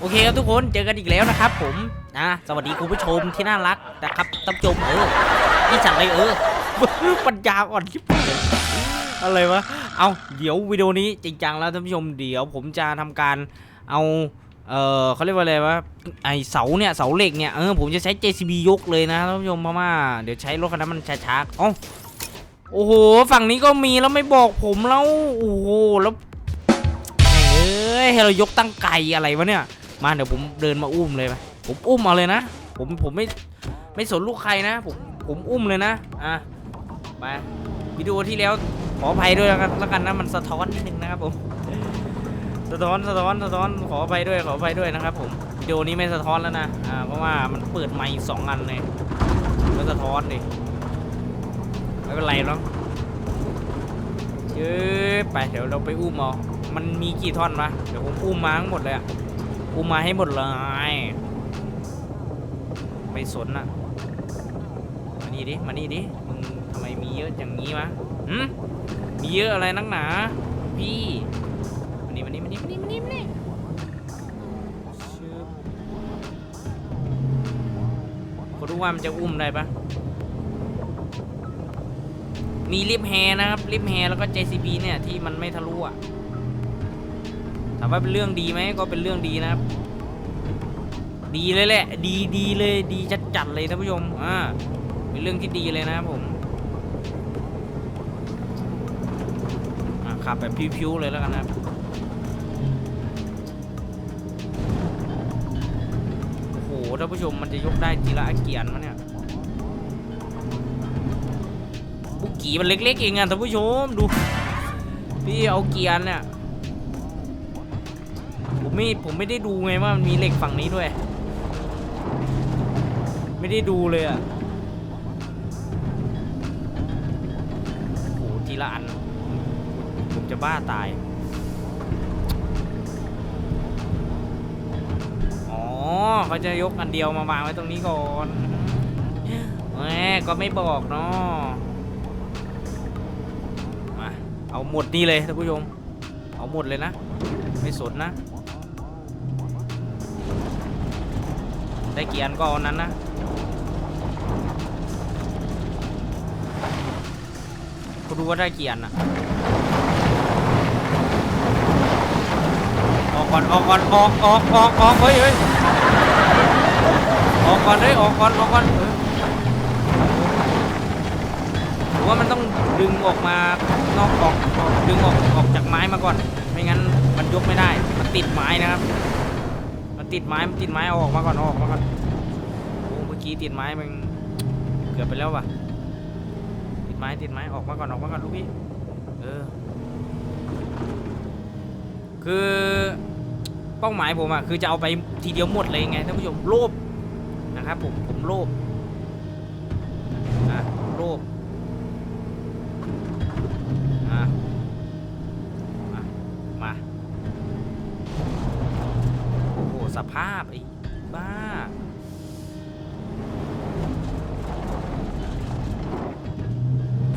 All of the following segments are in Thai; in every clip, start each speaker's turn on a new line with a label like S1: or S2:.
S1: โอเคครับทุกคนเจอกันอีกแล้วนะครับ ผมนะสวัสดีคุณผู้ชมที่น่ารักนะครับท่านผู้ชมเออนี่จัดเลยเออปัญญาอ่อนชิบอะไรวะเอาเดี๋ยววิดีโอนี้จริงจังแล้วท่านผู้ชมเดี๋ยวผมจะทำการเอาเออเขาเรียกว่าอะไรวะไอเสาเนี่ยเสาเหล็กเนี่ยเออผมจะใช้ JCB ยกเลยนะท่านผู้ชมเพราะว่าเดี๋ยวใช้รถคันนั้นมันช้าๆอ๋อโอ้โหฝั่งนี้ก็มีแล้วไม่บอกผมแล้วโอ้โหแล้วเอ้ยให้เรายกตั้งไกลอะไรวะเนี่ย มาเดี๋ยวผมเดินมาอุ้มเลยไปผมอุ้มเอาเลยนะ ผมผมไม่ไม่สนลูกใครนะ ผมผมอุ้มเลยนะ อะไปวิดีโอที่แล้วขออภัยด้วยแล้วกันแล้วกันนะมันสะท้อนนิดนึงนะครับผม สะท้อนสะท้อนสะท้อนขออภัยด้วยขออภัยด้วยนะครับ ผมวิดีโอนี้ไม่สะท้อนแล้วนะ อ่าเพราะว่ามันเปิดไมค์สองอันเลยไม่สะท้อนดิไม่เป็นไรหรอกเย้ไปเดี๋ยวเราไปอุ้มเอามันมีกี่ท่อนวะเดี๋ยวผมอุ้มมาทั้งหมดเลยอะ อุ้มาให้หมดเลย ไม่สนอะมานี่ดิ มานี่ดิ มึงทำไมมีเยอะอย่างนี้วะหืมมีเยอะอะไรนักหนา พี่มานี่มานี่มานี่มานี่มานี่มานี่ชึบเขาดูว่ามันจะอุ้มได้ปะมีลิฟแฮนะครับลิฟแฮแล้วก็ JCB เนี่ยที่มันไม่ทะลุอะามว่าเป็นเรื่องดีไหมก็เป็นเรื่องดีนะครับ ดีเลยแหละ ดีดีเลย ดีจัดจัดเลยท่านผู้ชมอ่าเป็นเรื่องที่ดีเลยนะครับผมขับแบบพิวๆเลยแล้วกันนะครับโอ้โหท่านผู้ชมมันจะยกได้ทีละอาเกียนมะเนี่ยบุกี้มันเล็กๆเองอะท่านผู้ชมดูพี่เอาเกียร์เนี่ย ไม่ผมไม่ได้ดูไงว่ามันมีเหล็กฝั่งนี้ด้วย ไม่ได้ดูเลยอะโอ้โหทีละอัน ผมจะบ้าตาย อ๋อเขาจะยกอันเดียวมาวางไว้ตรงนี้ก่อนแหมก็ไม่บอกเนาะมาเอาหมดนี่เลยท่านผู้ชม เอาหมดเลยนะ ไม่สนนะ ได้กี่อันก็เอาอันนั้นนะกูดูว่าได้กี่อันอะออกก่อนออกก่อนออกออกออกออกเฮ้ยเฮ้ยออกก่อนเฮ้ยออกก่อนออกก่อนเออผมว่ามันต้องดึงออกมานอกออกออกดึงออกออกจากไม้มาก่อน ไม่งั้นมันยกไม่ได้ มันติดไม้นะครับ มันติดไม้มันติดไม้เอาออกมาก่อนเอาออกมาก่อนโอ้เมื่อกี้ติดไม้มันเกือบไปแล้วว่ะติดไม้ติดไม้ออกมาก่อนออกมาก่อนลูกพี่เออคือเป้าหมายผมอะคือจะเอาไปทีเดียวหมดเลยไงท่านผู้ชมโลภนะครับผมผมโลภ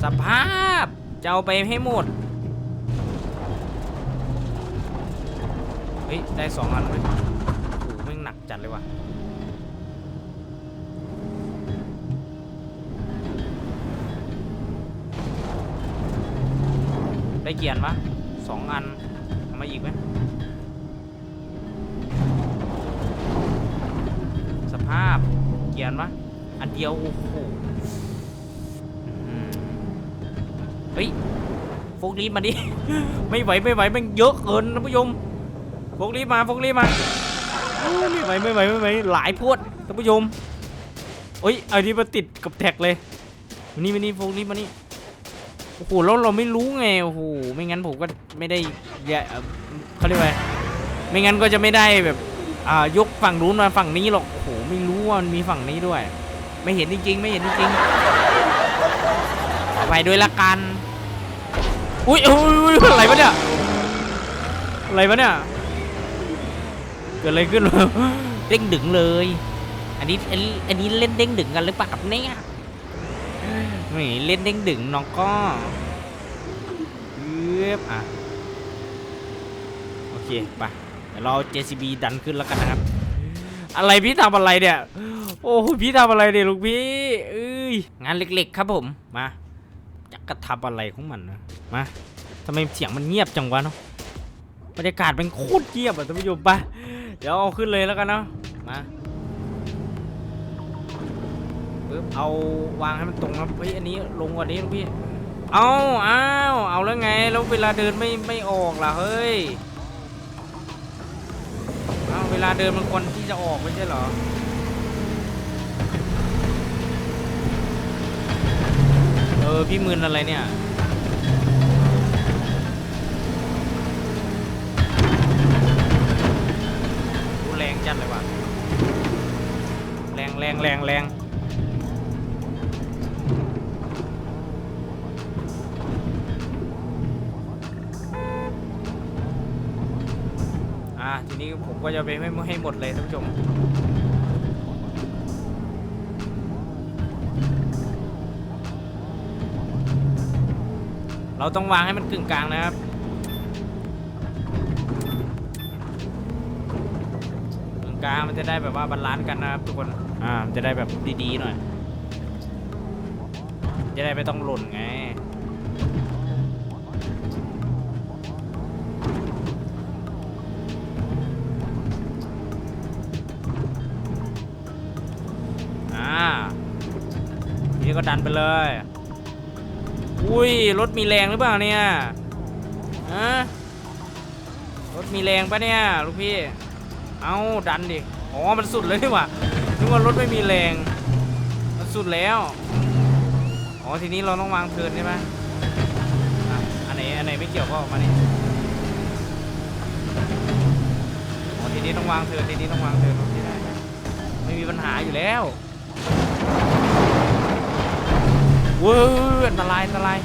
S1: สภาพจะเอาไปให้หมด เฮ้ย ได้สองอันเลยโอ้โหแม่งหนักจัดเลยว่ะได้เกียนปะสองอันเอามาอีกไหมสภาพเกียนปะอันเดียว โอ้โหอืม เฮ้ยโฟกลีฟมาดิ ไม่ไหวไม่ไหวมันเยอะเกินท่านผู้ชมโฟกลีฟมาโฟกลีฟมาไม่ไหวไม่ไหวไม่ไหวหลายพวดท่านผู้ชมเอ้ยไอันนี้มาติดกับแท็กเลยมานี่มานี่โฟกลีฟมานี่โอ้โหแล้วเราไม่รู้ไงโอ้โหไม่งั้นผมก็ไม่ได้แย่เขาเรียกว่าไม่งั้นก็จะไม่ได้แบบอ่ายกฝั่งนู้นมาฝั่งนี้หรอกโอ้โหไม่รู้ว่ามันมีฝั่งนี้ด้วย ไม่เห็นจริงๆ ไม่เห็นจริงๆไปด้วยละกัน อุ้ยอุ้ยอะไรวะเนี่ยอะไรวะเนี่ยเกิดอะไรขึ้นเด้งดึงเลย อันนี้อันนี้เล่นเด้งดึงกันหรือเปล่าครับเนี่ยไม่เล่นเด้งดึงน้องก็เอือบอะโอเคไปเดี๋ยวเรา JCB ดันขึ้นแล้วกันนะครับ อะไรพี่ทำอะไรเนี่ย โอ้พี่ทำอะไรเนี่ยลูกพี่เอ้ยงานเล็กๆ ครับผมมา กระทำอะไรของมันนะมาทำไมเสียงมันเงียบจังวะเนาะบรรยากาศเป็นโคตรเงียบอะท่านผู้ชมไปเดี๋ยวเอาขึ้นเลยแล้วกันเนาะมาปึ๊บเอาวางให้มันตรงนะเฮ้ยอันนี้ลงกว่านี้ลูกพี่เอาเอาเอาแล้วไงแล้วเวลาเดินไม่ไม่ออกล่ะเฮ้ยเอาเวลาเดินมันควรที่จะออกไม่ใช่เหรอ ออ พี่มืนอะไรเนี่ยกูแรงจัดเลยว่ะ แรงแรงแรงแรงอะทีนี้ผมก็จะไปไม่ให้หมดเลยท่านผู้ชม เราต้องวางให้มันกึ่งกลางนะครับ กึ่งกลางมันจะได้แบบว่าบาลานซ์กันนะครับทุกคน อ่ามันจะได้แบบดีๆหน่อย จะได้ไม่ต้องหล่นไง อ่าทีนี้ก็ดันไปเลย อุ้ยรถมีแรงหรือเปล่าเนี่ยฮะรถมีแรงปะเนี่ยลูกพี่ เอาดันดิอ๋อมันสุดเลยนี่หว่านึกว่ารถไม่มีแรง มันสุดแล้วอ๋อทีนี้เราต้องวางเทินใช่ไหมอันไหนอันไหนไม่เกี่ยวก็ออกมานี่อ๋อทีนี้ต้องวางเทินทีนี้ต้องวางเทินที่ได้ไม่มีปัญหาอยู่แล้ว เว้ยอันตรายอันตราย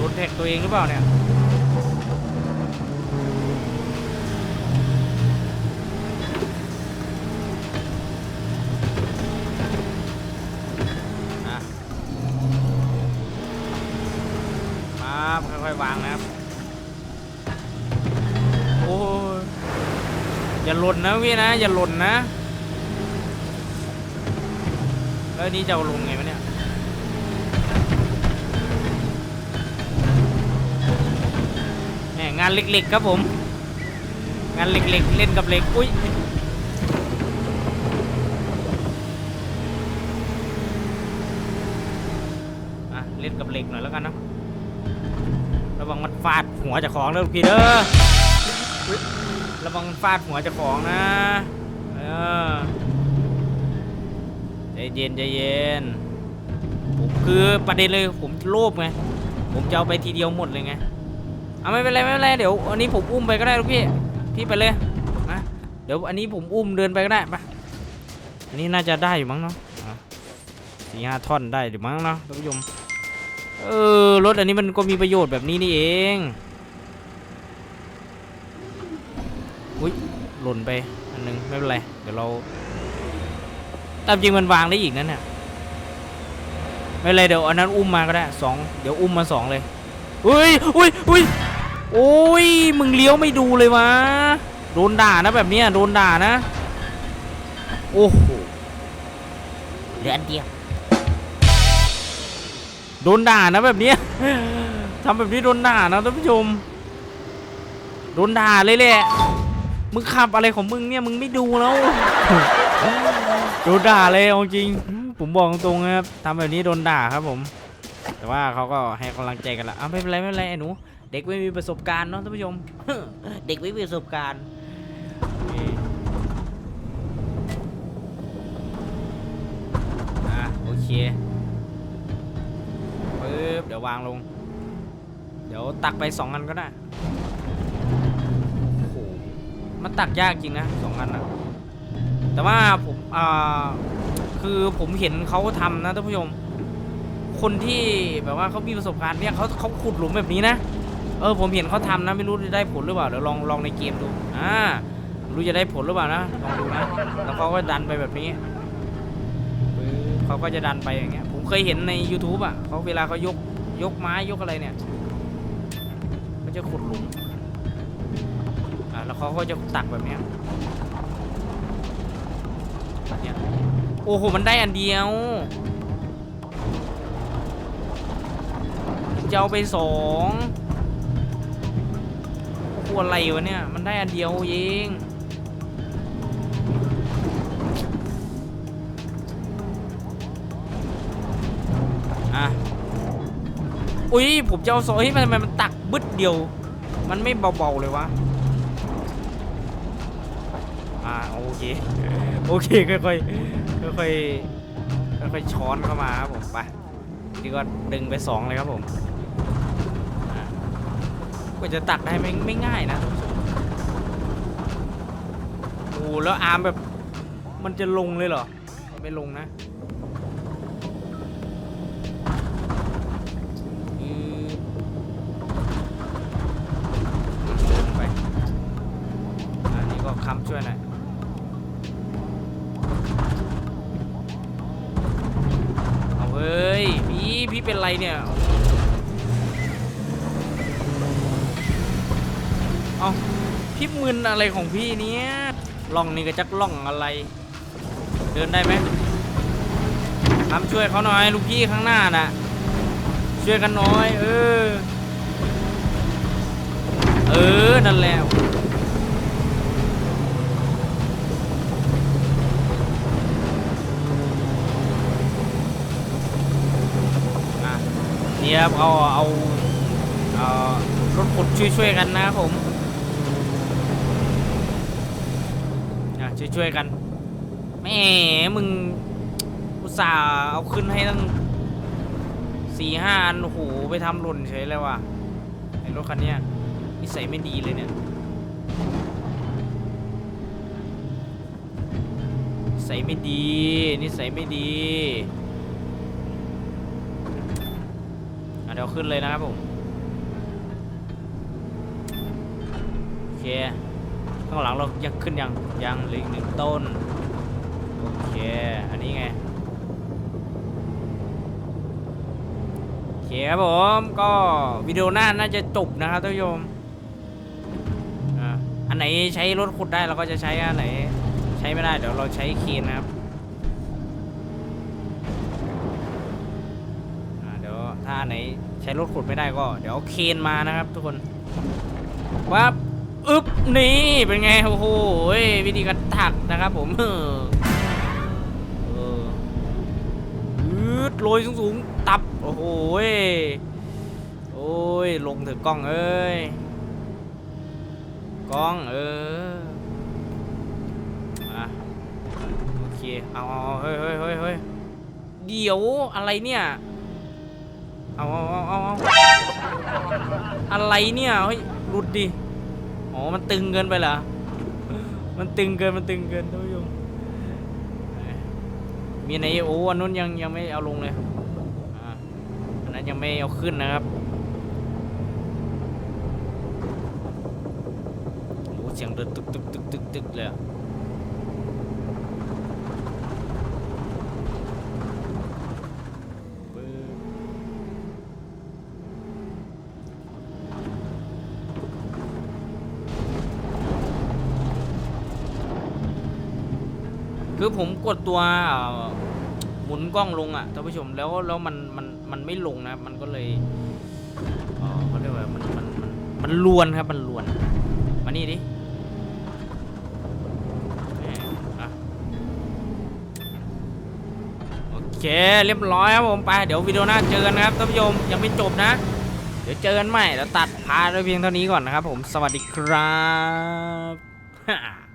S1: รถแท็กตัวเองหรือเปล่าเนี่ยอะมาค่อยๆวางนะครับ โอ้ยอย่าหล่นนะพี่นะ อย่าหล่นนะ แล้วนนี้จะเอาลงไงวะเนี่ยแหมงานเล็กๆครับผม งานเล็กๆ เล่นกับเหล็ก อุ้ยเล่นกับเหล็กหน่อยแล้วกันนะระวังมันฟาดหัวจากของนะลูกพี่เด้อระวังฟาดหัวจากของนะ เออ เย็นใจเย็นผมคือประเด็นเลยผมโลภไงผมจะเอาไปทีเดียวหมดเลยไงเอาไม่เป็นไรไม่เป็นไรเดี๋ยวอันนี้ผมอุ้มไปก็ได้ลูกพี่พี่ไปเลยนะเดี๋ยวอันนี้ผมอุ้มเดินไปก็ได้ไปอันนี้น่าจะได้อยู่มั้งเนาะสี่ห้าท่อนได้อยู่มั้งเนาะท่านผู้ชมเออรถอันนี้มันก็มีประโยชน์แบบนี้นี่เองอุ้ยหล่นไปอันนึงไม่เป็นไรเดี๋ยวเรา ตามจริงมันวางได้อีกนั่นเนี่ยไม่เป็นไรเดี๋ยวอันนั้นอุ้มมาก็ได้สองเดี๋ยวอุ้มมาสองเลยอุ้ยอุ้ยอุ้ยโอ้ยมึงเลี้ยวไม่ดูเลยวะโดนด่านะแบบเนี้ยโดนด่านะโอ้โหเหลืออันเดียวโดนด่านะแบบเนี้ยทำแบบนี้โดนด่านะท่านผู้ชมโดนด่าเลยแหละมึงขับอะไรของมึงเนี่ยมึงไม่ดูแล้ว โดนด่าเลยเอาจริง ผมบอกตรงๆนะครับทำแบบนี้โดนด่าครับผม แต่ว่าเขาก็ให้กำลังใจกันละอ้าวไม่เป็นไรไม่เป็นไรไอ้หนู เด็กไม่มีประสบการณ์เนาะท่านผู้ชม เด็กไม่มีประสบการณ์อะโอเคปึ๊บเดี๋ยววางลง เดี๋ยวตักไปสองอันก็ได้ โอ้โห มันตักยากจริงนะสองอันอะ แต่ว่าผมอ่าคือผมเห็นเขาทำนะท่านผู้ชม คนที่แบบว่าเขามีประสบการณ์เนี่ยเขาเขาขุดหลุมแบบนี้นะ เออผมเห็นเขาทำนะไม่รู้จะได้ผลหรือเปล่าเดี๋ยวลองลองในเกมดู อ่ารู้จะได้ผลหรือเปล่านะลองดูนะ แล้วเขาก็ดันไปแบบนี้เขาก็จะดันไปอย่างเงี้ย ผมเคยเห็นใน YouTube อะเขาเวลาเขายกยกไม้ยกอะไรเนี่ยไปเขาจะขุดหลุม อ่าแล้วเขาก็จะตักแบบเนี้ย เนี่ยโอ้โห มันได้อันเดียว จะเอาไปสองโอ้อะไรวะเนี่ย มันได้อันเดียวเองอะอุ้ย ผมจะเอาสองเฮ้ยมันทำไมมันตักบึดเดียว มันไม่เบาๆเลยวะ อ่าโอเคโอเคค่อยๆค่อยๆค่อยๆช้อนเข้ามาครับผมไปนี่ก็ดึงไปสองเลยครับผมกว่าจะตักได้ไม่ไม่ง่ายนะโอ้โหแล้วอาร์มแบบมันจะลงเลยเหรอ ไม่ลงนะดินไปอันนี้ก็ค้ำช่วยหน่อย เนไรเนี่ย เอาพี่มึนอะไรของพี่เนี้ยล่องนี่ก็จักล่องอะไร เดินได้ไหมทำช่วยเขาหน่อยลูกพี่ข้างหน้าน่ะ ช่วยกันหน่อย เออ เออ นั่นแหละอะเนี่ยครับเอาเอารถขุดช่วยช่วยๆกันนะครับผมช่วยๆกันแหม่มึงอุตส่าห์เอาขึ้นให้ตั้งสี่ห้าอันโอ้โหไปทำหล่นเฉยเลยว่ะไอ้รถคันนี้นิสัยไม่ดีเลยเนี่ยนิสัยไม่ดีนิสัยไม่ดีอะเดี๋ยวขึ้นเลยนะครับผมโอเคข้างหลังเรายังขึ้นยังยังเหลืออีกหนึ่งต้นโอเคอันนี้ไงโอเคครับผมก็วิดีโอหน้าน่าจะจบนะครับท่านผู้ชมอ่าอันไหนใช้รถขุดได้เราก็จะใช้อันไหนใช้ไม่ได้เดี๋ยวเราใช้เคนนะครับอ่าเดี๋ยวถ้าอันไหน ใช้รถขุดไม่ได้ก็ เดี๋ยวเอาเคนมานะครับ ทุกคนวับอึ๊บนี่เป็นไงโอ้โหวิธีการถักนะครับผมเออเอออืดโรยสูงๆตับโอ้โหยโอ้ยลงเถอะกล้องเอ้ยกล้องเออมาโอเคเอาเอาเอาเฮ้ยเฮ้ยเฮ้ยเฮ้ยเดี๋ยวอะไรเนี่ย เอาเอาเอาเอาเอาอะไรเนี่ยเฮ้ยหลุดดิอ๋อมันตึงเกินไปเหรอมันตึงเกินมันตึงเกินท่านผู้ชมมีในโอ้อันนู้นยังยังไม่เอาลงเลยอันนั้นยังไม่เอาขึ้นนะครับโอ้เสียงเดินตึกตึกตึกตึกตึกเลยอะปึ๊บคือ ผมกดตัวหมุนกล้องลงอะท่านผู้ชมแล้วแล้วมันมันมันไม่ลงนะมันก็เลยเขาเรียกว่ามันมันมันมันลวนครับมันลวน มานี่ดิโอเคเรียบร้อยครับผมไปเดี๋ยววิดีโอหน้าเจอกันนะครับท่านผู้ชมยังไม่จบนะ เดี๋ยวเจอกันใหม่แล้วตัดพาร์ทไว้เพียงเท่านี้ก่อนนะครับผมสวัสดีครับ